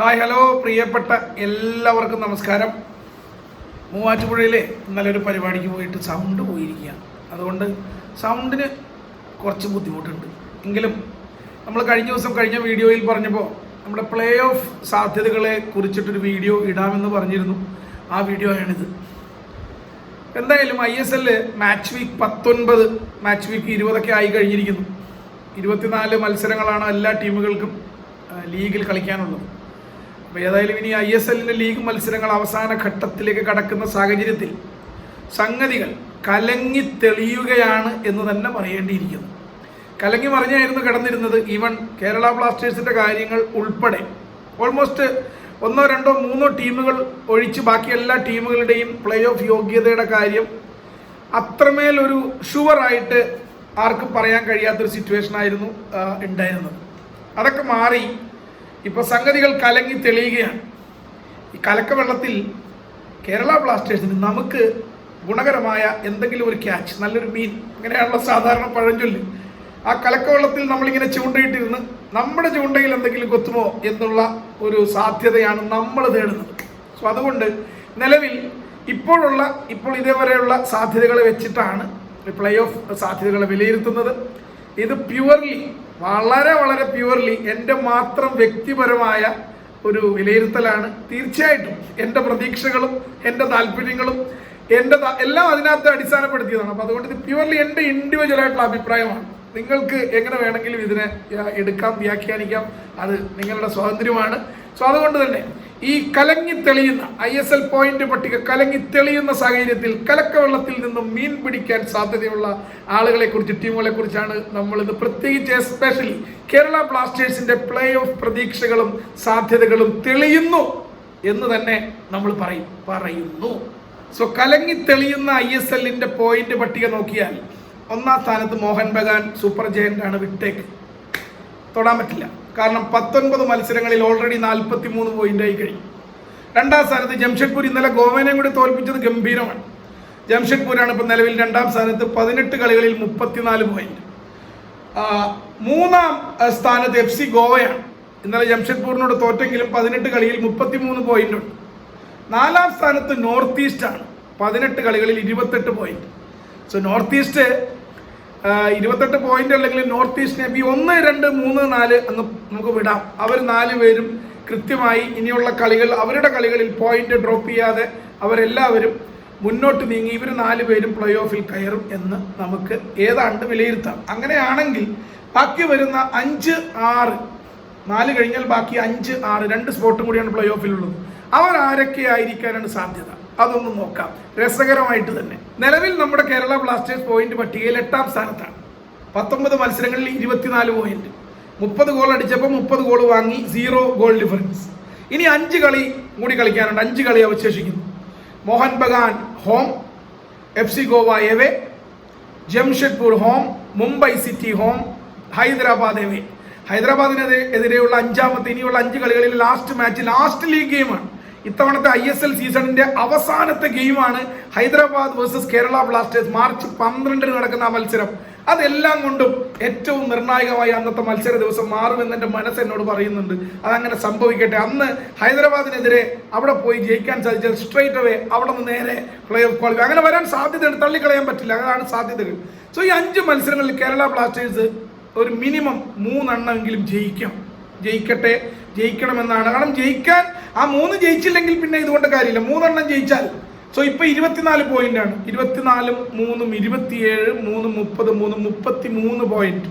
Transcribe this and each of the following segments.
Hi hello പ്രിയപ്പെട്ട എല്ലാവർക്കും നമസ്കാരം. മൂവാറ്റുപുഴയിലെ നല്ലൊരു പരിപാടിക്ക് പോയിട്ട് സൗണ്ട് പോയിരിക്കുകയാണ്. അതുകൊണ്ട് സൗണ്ടിന് കുറച്ച് ബുദ്ധിമുട്ടുണ്ട്. എങ്കിലും നമ്മൾ കഴിഞ്ഞ ദിവസം കഴിഞ്ഞ വീഡിയോയിൽ പറഞ്ഞപ്പോൾ നമ്മുടെ പ്ലേ ഓഫ് സാധ്യതകളെ കുറിച്ചിട്ടൊരു വീഡിയോ ഇടാമെന്ന് പറഞ്ഞിരുന്നു. ആ വീഡിയോ ആണിത് എന്തായാലും I S L match week പത്തൊൻപത് മാച്ച് വീക്ക് ഇരുപതൊക്കെ ആയി കഴിഞ്ഞിരിക്കുന്നു. ഇരുപത്തിനാല് മത്സരങ്ങളാണ് എല്ലാ ടീമുകൾക്കും ലീഗിൽ കളിക്കാനുള്ളത്. ഏതായാലും ഇനി ഐ എസ് എല്ലിന്റെ ലീഗ് മത്സരങ്ങൾ അവസാന ഘട്ടത്തിലേക്ക് കടക്കുന്ന സാഹചര്യത്തിൽ സംഗതികൾ കലങ്ങി തെളിയുകയാണ് എന്ന് തന്നെ പറയേണ്ടിയിരിക്കുന്നു. കലങ്ങി മറിഞ്ഞായിരുന്നു കിടന്നിരുന്നത് ഈവൻ കേരള ബ്ലാസ്റ്റേഴ്സിന്റെ കാര്യങ്ങൾ ഉൾപ്പെടെ. ഓൾമോസ്റ്റ് ഒന്നോ രണ്ടോ മൂന്നോ ടീമുകൾ ഒഴിച്ച് ബാക്കി എല്ലാ ടീമുകളുടെയും പ്ലേ ഓഫ് യോഗ്യതയുടെ കാര്യം അത്രമേൽ ഒരു ഷുവറായിട്ട് ആർക്കും പറയാൻ കഴിയാത്തൊരു സിറ്റുവേഷൻ ആയിരുന്നു ഉണ്ടായിരുന്നത്. അതൊക്കെ മാറി ഇപ്പോൾ സംഗതികൾ കലങ്ങി തെളിയുകയാണ്. ഈ കലക്കവെള്ളത്തിൽ കേരള ബ്ലാസ്റ്റേഴ്സിന് നമുക്ക് ഗുണകരമായ എന്തെങ്കിലും ഒരു ക്യാച്ച് നല്ലൊരു മീൻ അങ്ങനെയാണല്ലോ സാധാരണ പഴഞ്ചൊല്ല്. ആ കലക്കവെള്ളത്തിൽ നമ്മളിങ്ങനെ ചൂണ്ടയിട്ടിരുന്ന് നമ്മുടെ ചൂണ്ടയിൽ എന്തെങ്കിലും കൊത്തുമോ എന്നുള്ള ഒരു സാധ്യതയാണ് നമ്മൾ തേടുന്നത്. സോ അതുകൊണ്ട് നിലവിൽ ഇപ്പോഴുള്ള ഇപ്പോൾ ഇതേവരെയുള്ള സാധ്യതകളെ വെച്ചിട്ടാണ് പ്ലേ ഓഫ് സാധ്യതകളെ വിലയിരുത്തുന്നത്. ഇത് പ്യുവർലി വളരെ വളരെ പ്യുവർലി എന്റെ മാത്രം വ്യക്തിപരമായ ഒരു വിലയിരുത്തലാണ്. തീർച്ചയായിട്ടും എന്റെ പ്രതീക്ഷകളും എന്റെ താല്പര്യങ്ങളും എന്റെ എല്ലാം അതിനകത്ത് അടിസ്ഥാനപ്പെടുത്തിയതാണ്. അപ്പോൾ അതുകൊണ്ട് ഇത് പ്യുവർലി എന്റെ ഇൻഡിവിജ്വൽ ആയിട്ടുള്ള അഭിപ്രായമാണ്. നിങ്ങൾക്ക് എങ്ങനെ വേണമെങ്കിലും ഇതിനെ എടുക്കാം വ്യാഖ്യാനിക്കാം. അത് നിങ്ങളുടെ സ്വാതന്ത്ര്യമാണ്. സോ അതുകൊണ്ട് തന്നെ ഈ കലങ്ങി തെളിയുന്ന ഐ എസ് എൽ പോയിന്റ് പട്ടിക കലങ്ങി തെളിയുന്ന സാഹചര്യത്തിൽ കലക്കവെള്ളത്തിൽ നിന്നും മീൻ പിടിക്കാൻ സാധ്യതയുള്ള ആളുകളെ കുറിച്ച് ടീമുകളെ കുറിച്ചാണ് നമ്മൾ ഇന്ന് പ്രത്യേകിച്ച് എസ്പെഷ്യലി കേരള ബ്ലാസ്റ്റേഴ്സിന്റെ പ്ലേ ഓഫ് പ്രതീക്ഷകളും സാധ്യതകളും തെളിയുന്നു എന്ന് തന്നെ നമ്മൾ പറയും പറയുന്നു. സോ കലങ്ങി തെളിയുന്ന ഐ എസ് എല്ലിന്റെ പോയിന്റ് പട്ടിക നോക്കിയാൽ ഒന്നാം സ്ഥാനത്ത് മോഹൻ ബഗാൻ സൂപ്പർ ജയന്റ് ആണ് വിട്ടേക്ക്. തൊടാൻ പറ്റില്ല. കാരണം പത്തൊൻപത് മത്സരങ്ങളിൽ ഓൾറെഡി നാൽപ്പത്തി മൂന്ന് പോയിന്റായി കഴിഞ്ഞു. രണ്ടാം സ്ഥാനത്ത് ജംഷഡ്പൂർ ഇന്നലെ ഗോവനെയും കൂടി തോൽപ്പിച്ചത് ഗംഭീരമാണ്. ജംഷഡ്പൂരാണ് ഇപ്പം നിലവിൽ രണ്ടാം സ്ഥാനത്ത് പതിനെട്ട് കളികളിൽ മുപ്പത്തിനാല് പോയിന്റ് മൂന്നാം സ്ഥാനത്ത് എഫ് സി ഗോവയാണ്. ഇന്നലെ ജംഷഡ്പൂരിനോട് തോറ്റെങ്കിലും പതിനെട്ട് കളിയിൽ മുപ്പത്തിമൂന്ന് പോയിന്റ് ഉണ്ട്. നാലാം സ്ഥാനത്ത് നോർത്ത് ഈസ്റ്റ് ആണ്. പതിനെട്ട് കളികളിൽ ഇരുപത്തെട്ട് പോയിന്റ് സോ നോർത്ത് ഈസ്റ്റ് ഇരുപത്തെട്ട് പോയിന്റ് അല്ലെങ്കിൽ നോർത്ത് ഈസ്റ്റിനെ ഈ ഒന്ന് രണ്ട് മൂന്ന് നാല് എന്ന് നമുക്ക് വിടാം. അവർ നാല് പേരും കൃത്യമായി ഇനിയുള്ള കളികൾ അവരുടെ കളികളിൽ പോയിന്റ് ഡ്രോപ്പ് ചെയ്യാതെ അവരെല്ലാവരും മുന്നോട്ട് നീങ്ങി ഇവർ നാല് പേരും പ്ലേ ഓഫിൽ കയറും എന്ന് നമുക്ക് ഏതാണ്ട് വിലയിരുത്താം. അങ്ങനെയാണെങ്കിൽ ബാക്കി വരുന്ന അഞ്ച് ആറ് നാല് കഴിഞ്ഞാൽ ബാക്കി അഞ്ച് ആറ് രണ്ട് സ്പോട്ടും കൂടിയാണ് പ്ലേ ഓഫിലുള്ളത് അവർ ആരൊക്കെ ആയിരിക്കാനാണ് സാധ്യത? അതൊന്ന് നോക്കാം. രസകരമായിട്ട് തന്നെ. നിലവിൽ നമ്മുടെ കേരള ബ്ലാസ്റ്റേഴ്സ് പോയിന്റ് പട്ടികയിൽ എട്ടാം സ്ഥാനത്താണ്. പത്തൊമ്പത് മത്സരങ്ങളിൽ ഇരുപത്തിനാല് പോയിന്റ് മുപ്പത് ഗോൾ അടിച്ചപ്പോൾ മുപ്പത് ഗോൾ വാങ്ങി സീറോ ഗോൾ ഡിഫറൻസ് ഇനി അഞ്ച് കളി കൂടി കളിക്കാനുണ്ട്. അഞ്ച് കളി അവശേഷിക്കുന്നു. Mohun Bagan home F C Goa away Jamshedpur home Mumbai City home Hyderabad away ഹൈദരാബാദിനെതിരെ എതിരെയുള്ള അഞ്ചാമത്തെ ഇനിയുള്ള അഞ്ച് കളികളിൽ ലാസ്റ്റ് മാച്ച് ലാസ്റ്റ് ലീഗ് ഗെയിമാണ് ഇത്തവണത്തെ ഐ എസ് എൽ സീസണിന്റെ അവസാനത്തെ ഗെയിമാണ് Hyderabad versus Kerala Blasters March പന്ത്രണ്ടിന് നടക്കുന്ന മത്സരം. അതെല്ലാം കൊണ്ടും ഏറ്റവും നിർണായകമായി അന്നത്തെ മത്സര ദിവസം മാറുമെന്ന് എന്റെ മനസ്സ് എന്നോട് പറയുന്നുണ്ട്. അതങ്ങനെ സംഭവിക്കട്ടെ. അന്ന് ഹൈദരാബാദിനെതിരെ അവിടെ പോയി ജയിക്കാൻ സാധിച്ചാൽ സ്ട്രൈറ്റ് അവേ അവിടെ നിന്ന് നേരെ പ്ലേ ഓഫ് ക്വാളിഫൈ അങ്ങനെ വരാൻ സാധ്യതയുണ്ട്. തള്ളിക്കളയാൻ പറ്റില്ല. അതാണ് സാധ്യതകൾ. സോ ഈ അഞ്ച് മത്സരങ്ങളിൽ കേരള ബ്ലാസ്റ്റേഴ്സ് ഒരു മിനിമം മൂന്നെണ്ണമെങ്കിലും ജയിക്കാം. ജയിക്കട്ടെ. ജയിക്കണമെന്നാണ്. കാരണം ജയിക്കാൻ ആ മൂന്ന് ജയിച്ചില്ലെങ്കിൽ പിന്നെ ഇതുകൊണ്ട് കാര്യമില്ല. മൂന്നെണ്ണം ജയിച്ചാൽ സോ ഇപ്പൊ ഇരുപത്തിനാല് പോയിന്റ് ആണ്. ഇരുപത്തിനാലും മൂന്നും ഇരുപത്തിയേഴ് മൂന്നും മുപ്പത് മൂന്നും മുപ്പത്തി മൂന്ന് പോയിന്റ്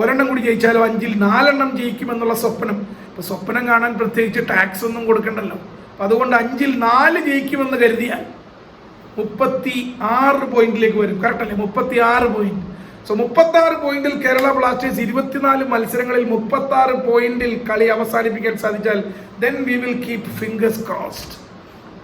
ഒരെണ്ണം കൂടി ജയിച്ചാലോ? അഞ്ചിൽ നാലെണ്ണം ജയിക്കുമെന്നുള്ള സ്വപ്നം. ഇപ്പൊ സ്വപ്നം കാണാൻ പ്രത്യേകിച്ച് ടാക്സ് ഒന്നും കൊടുക്കണ്ടല്ലോ. അപ്പൊ അതുകൊണ്ട് അഞ്ചിൽ നാല് ജയിക്കുമെന്ന് കരുതിയാൽ മുപ്പത്തി ആറ് പോയിന്റിലേക്ക് വരും. കറക്റ്റ് അല്ലേ? മുപ്പത്തി ആറ് പോയിന്റ് സോ മുപ്പത്തി ആറ് പോയിന്റിൽ കേരള ബ്ലാസ്റ്റേഴ്സ് ഇരുപത്തിനാല് മത്സരങ്ങളിൽ മുപ്പത്തി ആറ് പോയിന്റിൽ കളി അവസാനിപ്പിക്കാൻ സാധിച്ചാൽ then we will keep fingers crossed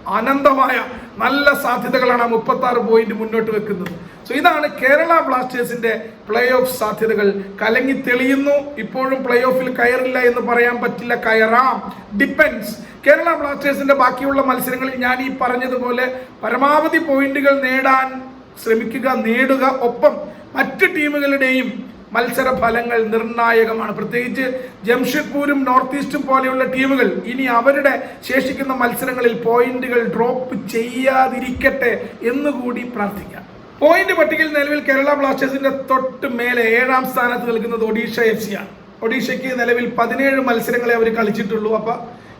അനന്തമായ നല്ല സാധ്യതകളാണ് ആ മുപ്പത്തി ആറ് പോയിന്റ് മുന്നോട്ട് വെക്കുന്നത്. സോ ഇതാണ് കേരള ബ്ലാസ്റ്റേഴ്സിന്റെ പ്ലേ ഓഫ് സാധ്യതകൾ. കലങ്ങി തെളിയുന്നു. ഇപ്പോഴും പ്ലേ ഓഫിൽ കയറില്ല എന്ന് പറയാൻ പറ്റില്ല. കയറാം. ഡിപ്പെൻസ് കേരള ബ്ലാസ്റ്റേഴ്സിന്റെ ബാക്കിയുള്ള മത്സരങ്ങളിൽ ഞാൻ ഈ പറഞ്ഞതുപോലെ പരമാവധി പോയിന്റുകൾ നേടാൻ ശ്രമിക്കുക നേടുക. ഒപ്പം മറ്റ് ടീമുകളുടെയും മത്സര ഫലങ്ങൾ നിർണായകമാണ്. പ്രത്യേകിച്ച് ജംഷഡ്പൂരും നോർത്ത് ഈസ്റ്റും പോലെയുള്ള ടീമുകൾ ഇനി അവരുടെ ശേഷിക്കുന്ന മത്സരങ്ങളിൽ പോയിന്റുകൾ ഡ്രോപ്പ് ചെയ്യാതിരിക്കട്ടെ എന്നുകൂടി പ്രാർത്ഥിക്കാം. പോയിന്റ് പട്ടികയിൽ നിലവിൽ കേരള ബ്ലാസ്റ്റേഴ്സിന്റെ തൊട്ട് മേലെ ഏഴാം സ്ഥാനത്ത് നിൽക്കുന്നത് ഒഡീഷ എഫ് ആണ് ഒഡീഷയ്ക്ക് നിലവിൽ പതിനേഴ് മത്സരങ്ങളെ അവർ കളിച്ചിട്ടുള്ളൂ. അപ്പൊ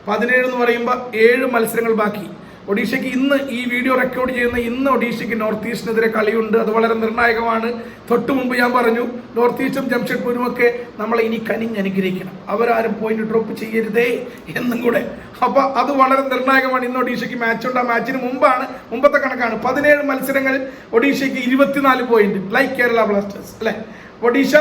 പതിനേഴ് എന്ന് പറയുമ്പോൾ ഏഴ് മത്സരങ്ങൾ ബാക്കി. ഒഡീഷയ്ക്ക് ഇന്ന് ഈ വീഡിയോ റെക്കോർഡ് ചെയ്യുന്ന ഇന്ന് ഒഡീഷയ്ക്ക് നോർത്ത് ഈസ്റ്റിനെതിരെ കളിയുണ്ട്. അത് വളരെ നിർണായകമാണ്. തൊട്ടു മുമ്പ് ഞാൻ പറഞ്ഞു നോർത്ത് ഈസ്റ്റും ജംഷഡ്പൂരും ഒക്കെ നമ്മളെ ഇനി കനിഞ്ഞ് അനുഗ്രഹിക്കണം. അവരാരും പോയിന്റ് ഡ്രോപ്പ് ചെയ്യരുതേ എന്നും കൂടെ. അപ്പൊ അത് വളരെ നിർണായകമാണ്. ഇന്ന് ഒഡീഷയ്ക്ക് മാച്ച് ഉണ്ട്. ആ മാച്ചിന് മുമ്പാണ് മുമ്പത്തെ കണക്കാണ്. പതിനേഴ് മത്സരങ്ങൾ ഒഡീഷയ്ക്ക് ഇരുപത്തിനാല് പോയിന്റ് ലൈക്ക് കേരള ബ്ലാസ്റ്റേഴ്സ് അല്ലെ? ഒഡീഷ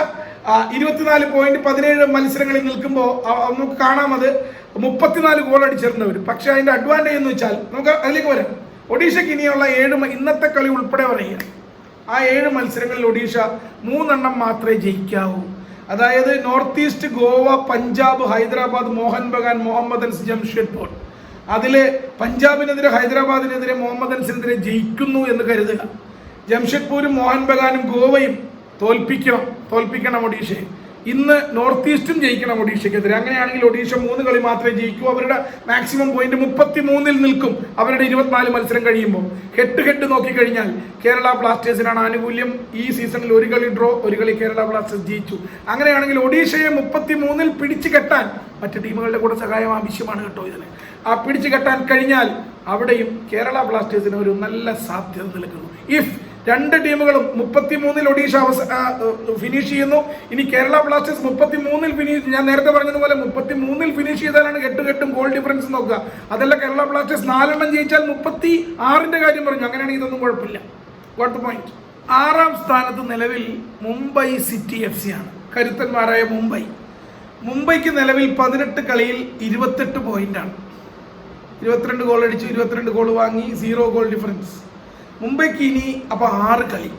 ഇരുപത്തിനാല് പോയിന്റ് പതിനേഴ് മത്സരങ്ങളിൽ നിൽക്കുമ്പോൾ നമുക്ക് കാണാം അത്. മുപ്പത്തിനാല് ഗോൾ അടിച്ചിരുന്നവർ പക്ഷേ അതിന്റെ അഡ്വാന്റേജ് എന്ന് വെച്ചാൽ നമുക്ക് അതിലേക്ക് വരാം. ഒഡീഷയ്ക്ക് ഇനിയുള്ള ഏഴ് ഇന്നത്തെ കളി ഉൾപ്പെടെ പറയുക. ആ ഏഴ് മത്സരങ്ങളിൽ ഒഡീഷ മൂന്നെണ്ണം മാത്രമേ ജയിക്കാവൂ. അതായത് North East Goa Punjab Hyderabad Mohun Bagan Mohammedan Jamshedpur. അതിൽ പഞ്ചാബിനെതിരെ ഹൈദരാബാദിനെതിരെ മുഹമ്മദ് അൻസിനെതിരെ ജയിക്കുന്നു എന്ന് കരുതുക. ജംഷഡ്പൂരും മോഹൻ ബഗാനും ഗോവയും തോൽപ്പിക്കണം. തോൽപ്പിക്കണം ഒഡീഷയെ. ഇന്ന് നോർത്ത് ഈസ്റ്റും ജയിക്കണം ഒഡീഷയ്ക്കെതിരെ. അങ്ങനെയാണെങ്കിൽ ഒഡീഷ മൂന്ന് കളി മാത്രമേ ജയിക്കൂ. അവരുടെ മാക്സിമം പോയിന്റ് മുപ്പത്തി മൂന്നിൽ നിൽക്കും. അവരുടെ ഇരുപത്തിനാല് മത്സരം കഴിയുമ്പോൾ ഹെഡ് ഹെഡ് നോക്കിക്കഴിഞ്ഞാൽ കേരള ബ്ലാസ്റ്റേഴ്സിനാണ് ആനുകൂല്യം. ഈ സീസണിൽ ഒരു കളി ഡ്രോ ഒരു കളി കേരള ബ്ലാസ്റ്റേഴ്സ് ജയിച്ചു. അങ്ങനെയാണെങ്കിൽ ഒഡീഷയെ മുപ്പത്തി മൂന്നിൽ പിടിച്ചു കെട്ടാൻ മറ്റ് ടീമുകളുടെ കൂടെ സഹായം ആവശ്യമാണ് കേട്ടോ ഇതിന്. ആ പിടിച്ചു കെട്ടാൻ കഴിഞ്ഞാൽ അവിടെയും കേരള ബ്ലാസ്റ്റേഴ്സിന് ഒരു നല്ല സാധ്യത നിൽക്കുന്നു ഇഫ് രണ്ട് ടീമുകളും മുപ്പത്തി മൂന്നിൽ ഒഡീഷ അവസ ഫിനിഷ് ചെയ്യുന്നു. ഇനി കേരള ബ്ലാസ്റ്റേഴ്സ് മുപ്പത്തി മൂന്നിൽ ഫിനിഷ് ഞാൻ നേരത്തെ പറഞ്ഞതുപോലെ മുപ്പത്തി മൂന്നിൽ ഫിനിഷ് ചെയ്താലാണ് എട്ട് കെട്ടും ഗോൾ ഡിഫറൻസ് നോക്കുക. അതല്ല കേരള ബ്ലാസ്റ്റേഴ്സ് നാലെണ്ണം ജയിച്ചാൽ മുപ്പത്തി ആറിന്റെ കാര്യം പറഞ്ഞു. അങ്ങനെയാണെങ്കിൽ ഇതൊന്നും കുഴപ്പമില്ല. വാട്ട് പോയിന്റ് ആറാം സ്ഥാനത്ത് നിലവിൽ മുംബൈ സിറ്റി എഫ് സി ആണ്. കരുത്തന്മാരായ മുംബൈ. മുംബൈക്ക് നിലവിൽ പതിനെട്ട് കളിയിൽ ഇരുപത്തെട്ട് പോയിന്റാണ് ഇരുപത്തിരണ്ട് ഗോൾ അടിച്ചു ഇരുപത്തിരണ്ട് ഗോൾ വാങ്ങി സീറോ ഗോൾ ഡിഫറൻസ് മുംബൈക്ക് ഇനി അപ്പോൾ ആറ് കളി.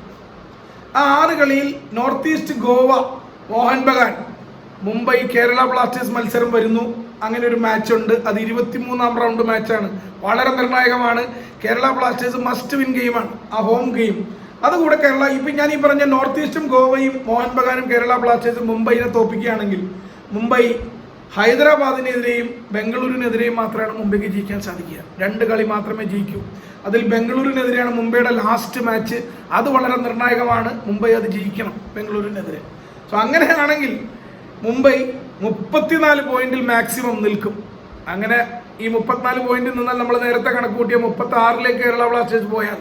ആ ആറ് കളിയിൽ North East Goa Mohun Bagan Mumbai Kerala Blasters മത്സരം വരുന്നു. അങ്ങനെ ഒരു മാച്ച് ഉണ്ട്. അത് ഇരുപത്തിമൂന്നാം റൗണ്ട് മാച്ചാണ് വളരെ നിർണായകമാണ്. കേരള ബ്ലാസ്റ്റേഴ്സ് മസ്റ്റ് വിൻ ഗെയിമാണ് ആ ഹോം ഗെയിം അതുകൂടെ കേരള ഇപ്പം ഞാൻ ഈ പറഞ്ഞ നോർത്ത് ഈസ്റ്റും ഗോവയും മോഹൻ ബഗാനും കേരള ബ്ലാസ്റ്റേഴ്സും മുംബൈനെ തോപ്പിക്കുകയാണെങ്കിൽ മുംബൈ ഹൈദരാബാദിനെതിരെയും ബംഗളൂരുവിനെതിരെയും മാത്രമാണ് മുംബൈക്ക് ജയിക്കാൻ സാധിക്കുക. രണ്ട് കളി മാത്രമേ ജയിക്കൂ. അതിൽ ബംഗളൂരുവിനെതിരെയാണ് മുംബൈയുടെ ലാസ്റ്റ് മാച്ച് അത് വളരെ നിർണായകമാണ്. മുംബൈ അത് ജയിക്കണം ബംഗളൂരുവിനെതിരെ. സോ അങ്ങനെയാണെങ്കിൽ മുംബൈ മുപ്പത്തിനാല് പോയിന്റിൽ മാക്സിമം നിൽക്കും. അങ്ങനെ ഈ മുപ്പത്തിനാല് പോയിന്റിൽ നിന്നാൽ നമ്മൾ നേരത്തെ കണക്ക് കൂട്ടിയ മുപ്പത്തി ആറിലേക്ക് കേരള ബ്ലാസ്റ്റേഴ്സ് പോയാൽ.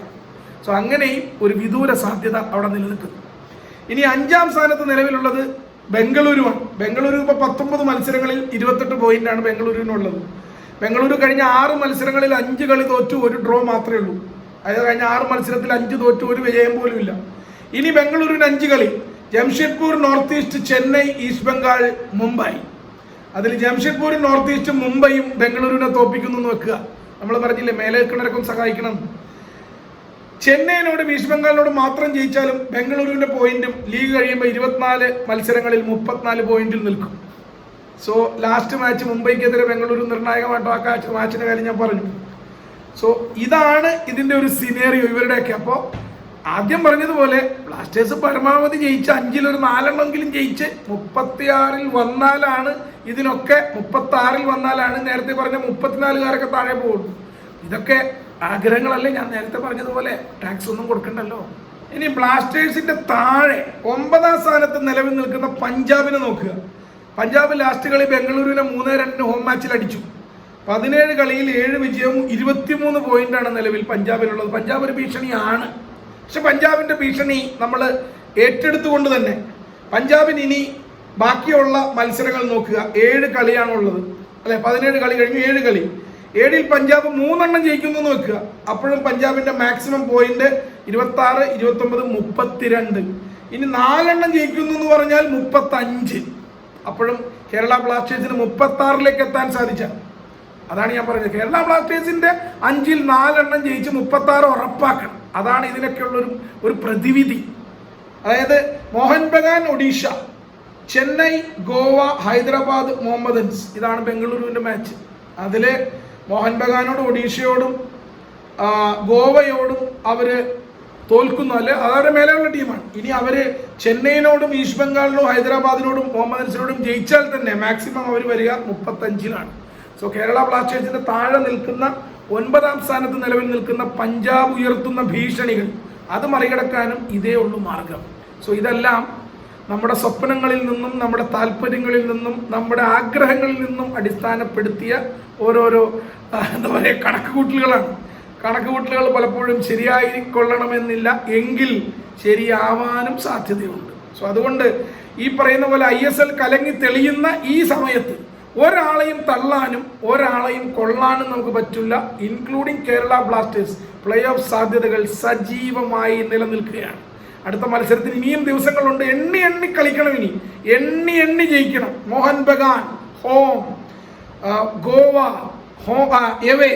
സോ അങ്ങനെയും ഒരു വിദൂര സാധ്യത അവിടെ നിലനിൽക്കുന്നു. ഇനി അഞ്ചാം സ്ഥാനത്ത് നിലവിലുള്ളത് ബംഗളൂരുവാണ് ബംഗളൂരു ഇപ്പോൾ പത്തൊമ്പത് മത്സരങ്ങളിൽ ഇരുപത്തെട്ട് പോയിന്റാണ് ബംഗളൂരുവിനുള്ളത്. ബംഗളൂരു കഴിഞ്ഞ ആറ് മത്സരങ്ങളിൽ അഞ്ച് കളി തോറ്റു ഒരു ഡ്രോ മാത്രമേ ഉള്ളൂ. അതായത് കഴിഞ്ഞ ആറ് മത്സരത്തിൽ അഞ്ച് തോറ്റു ഒരു വിജയം പോലും ഇല്ല. ഇനി ബംഗളൂരുവിന് അഞ്ച് കളി. Jamshedpur North East Chennai East Bengal Mumbai. അതിൽ ജംഷഡ്പൂരും നോർത്ത് ഈസ്റ്റും മുംബൈയും ബംഗളൂരുവിനെ തോപ്പിക്കുന്നു എന്ന് വെക്കുക. നമ്മൾ പറഞ്ഞില്ലേ മേലെ സഹായിക്കണം. ചെന്നൈയിനോട് ഈസ്റ്റ് ബംഗാളിനോട് മാത്രം ജയിച്ചാലും ബംഗളൂരുവിന്റെ പോയിന്റും ലീഗ് കഴിയുമ്പോൾ ഇരുപത്തിനാല് മത്സരങ്ങളിൽ മുപ്പത്തിനാല് പോയിന്റിൽ നിൽക്കും. സോ ലാസ്റ്റ് മാച്ച് മുംബൈക്കെതിരെ ബംഗളൂരു നിർണായകമായിട്ട് ആ മാച്ചിന്റെ കാര്യം ഞാൻ പറഞ്ഞു. സോ ഇതാണ് ഇതിന്റെ ഒരു സിനേറിയോ ഇവരുടെയൊക്കെ. അപ്പോൾ ആദ്യം പറഞ്ഞതുപോലെ ബ്ലാസ്റ്റേഴ്സ് പരമാവധി ജയിച്ച് അഞ്ചിലൊരു നാലെണ്ണമെങ്കിലും ജയിച്ച് മുപ്പത്തിയാറിൽ വന്നാലാണ് ഇതിനൊക്കെ മുപ്പത്തി ആറിൽ വന്നാലാണ് നേരത്തെ പറഞ്ഞ മുപ്പത്തിനാലുകാരൊക്കെ താഴെ പോകുള്ളൂ. ഇതൊക്കെ ആഗ്രഹങ്ങളല്ലേ ഞാൻ നേരത്തെ പറഞ്ഞതുപോലെ. ടാക്സ് ഒന്നും കൊടുക്കണ്ടല്ലോ. ഇനി ബ്ലാസ്റ്റേഴ്സിന്റെ താഴെ ഒമ്പതാം സ്ഥാനത്ത് നിലവിൽ നിൽക്കുന്ന പഞ്ചാബിനെ നോക്കുക. പഞ്ചാബ് ലാസ്റ്റ് കളി ബംഗളൂരുവിനെ മൂന്ന് രണ്ടിന് ഹോം മാച്ചിൽ അടിച്ചു. പതിനേഴ് കളിയിൽ ഏഴ് വിജയവും ഇരുപത്തിമൂന്ന് പോയിന്റാണ് നിലവിൽ പഞ്ചാബിലുള്ളത് പഞ്ചാബ് ഒരു ഭീഷണിയാണ്. പക്ഷെ പഞ്ചാബിന്റെ ഭീഷണി നമ്മൾ ഏറ്റെടുത്തുകൊണ്ട് തന്നെ പഞ്ചാബിന് ഇനി ബാക്കിയുള്ള മത്സരങ്ങൾ നോക്കുക. ഏഴ് കളിയാണുള്ളത്. അല്ലെ പതിനേഴ് കളി കഴിഞ്ഞു. ഏഴ് കളി. ഏഴിൽ പഞ്ചാബ് മൂന്നെണ്ണം ജയിക്കുന്നു നോക്കുക അപ്പോഴും പഞ്ചാബിന്റെ മാക്സിമം പോയിന്റ് ഇരുപത്തി ആറ് ഇരുപത്തി ഒമ്പത് മുപ്പത്തിരണ്ട്. ഇനി നാലെണ്ണം ജയിക്കുന്നു എന്ന് പറഞ്ഞാൽ മുപ്പത്തഞ്ച്. അപ്പോഴും കേരള ബ്ലാസ്റ്റേഴ്സിന് മുപ്പത്തി ആറിലേക്ക് എത്താൻ സാധിച്ച. അതാണ് ഞാൻ പറഞ്ഞത് കേരള ബ്ലാസ്റ്റേഴ്സിന്റെ അഞ്ചിൽ നാലെണ്ണം ജയിച്ച് മുപ്പത്തി ആറ് ഉറപ്പാക്കണം. അതാണ് ഇതിനൊക്കെയുള്ള ഒരു ഒരു പ്രതിവിധി. അതായത് മോഹൻ ബഗാൻ ഒഡീഷ ചെന്നൈ ഗോവ ഹൈദരാബാദ് മുഹമ്മദൻസ് ഇതാണ് ബംഗളൂരുവിന്റെ മാച്ച് അതിൽ മോഹൻ ബഗാനോടും ഒഡീഷയോടും ഗോവയോടും അവർ തോൽക്കുന്നു. അല്ലെ? അതവരുടെ മേലെയുള്ള ടീമാണ്. ഇനി അവർ ചെന്നൈയിനോടും ഈസ്റ്റ് ബംഗാളിനോടും ഹൈദരാബാദിനോടും മുഹമ്മദൻസിനോടും ജയിച്ചാൽ തന്നെ മാക്സിമം അവർ വരിക മുപ്പത്തഞ്ചിലാണ് സോ കേരള ബ്ലാസ്റ്റേഴ്സിന്റെ താഴെ നിൽക്കുന്ന ഒൻപതാം സ്ഥാനത്ത് നിലവിൽ നിൽക്കുന്ന പഞ്ചാബ് ഉയർത്തുന്ന ഭീഷണികൾ അത് മറികടക്കാനും ഇതേ ഉള്ളൂ മാർഗം. സോ ഇതെല്ലാം നമ്മുടെ സ്വപ്നങ്ങളിൽ നിന്നും നമ്മുടെ താല്പര്യങ്ങളിൽ നിന്നും നമ്മുടെ ആഗ്രഹങ്ങളിൽ നിന്നും അടിസ്ഥാനപ്പെടുത്തിയ ഓരോരോ എന്താ പറയുക കണക്കുകൂട്ടലുകളാണ്. കണക്കുകൂട്ടലുകൾ പലപ്പോഴും ശരിയായിക്കൊള്ളണമെന്നില്ല എങ്കിൽ ശരിയാവാനും സാധ്യതയുണ്ട്. സോ അതുകൊണ്ട് ഈ പറയുന്ന പോലെ ഐ എസ് എൽ കലങ്ങി തെളിയുന്ന ഈ സമയത്ത് ഒരാളെയും തള്ളാനും ഒരാളെയും കൊള്ളാനും നമുക്ക് പറ്റില്ല including Kerala Blasters play off സാധ്യതകൾ സജീവമായി നിലനിൽക്കുകയാണ്. അടുത്ത മത്സരത്തിന് ഇനിയും ദിവസങ്ങളുണ്ട്. എണ്ണി എണ്ണി കളിക്കണം ഇനി. എണ്ണി എണ്ണി ജയിക്കണം. Mohun Bagan home Goa home away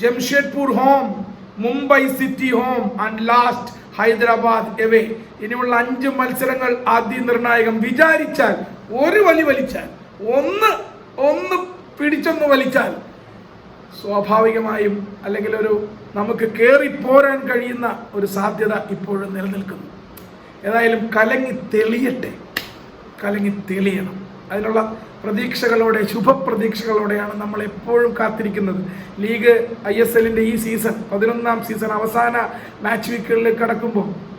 Jamshedpur home Mumbai City home and last Hyderabad away ഇനിയുള്ള അഞ്ച് മത്സരങ്ങൾ അതിനിർണായകം വിചാരിച്ചാൽ ഒരു വലി വലിച്ചാൽ ഒന്ന് ഒന്ന് പിടിച്ചൊന്ന് വലിച്ചാൽ സ്വാഭാവികമായും അല്ലെങ്കിൽ ഒരു നമുക്ക് കയറി പോരാൻ കഴിയുന്ന ഒരു സാധ്യത ഇപ്പോഴും നിലനിൽക്കുന്നു. ഏതായാലും കലങ്ങി തെളിയട്ടെ. കലങ്ങി തെളിയണം. അതിനുള്ള പ്രതീക്ഷകളോടെ ശുഭപ്രതീക്ഷകളോടെയാണ് നമ്മൾ എപ്പോഴും കാത്തിരിക്കുന്നത്. ലീഗ് ഐ എസ് എല്ലിന്റെ ഈ സീസൺ പതിനൊന്നാം സീസൺ അവസാന മാച്ച് വീക്കുകളിലേക്ക് കടക്കുമ്പോൾ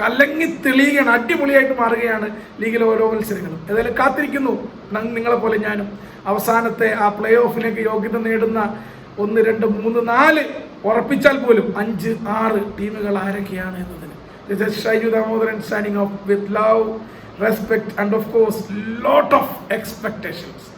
കലങ്ങി തെളിയുകയാണ് അടിപൊളിയായിട്ട് മാറുകയാണ് ലീഗിലെ ഓരോ മത്സരങ്ങളും. ഏതായാലും കാത്തിരിക്കുന്നു. ന- നിങ്ങളെ പോലെ ഞാനും. അവസാനത്തെ ആ പ്ലേ ഓഫിലേക്ക് യോഗ്യത നേടുന്ന ഒന്ന് രണ്ട് മൂന്ന് നാല് ഉറപ്പിച്ചാൽ പോലും അഞ്ച് ആറ് ടീമുകൾ ആരൊക്കെയാണ് എന്നതിന് This is Shaiju Damodaran signing off with love, respect, and of course, lot of expectations.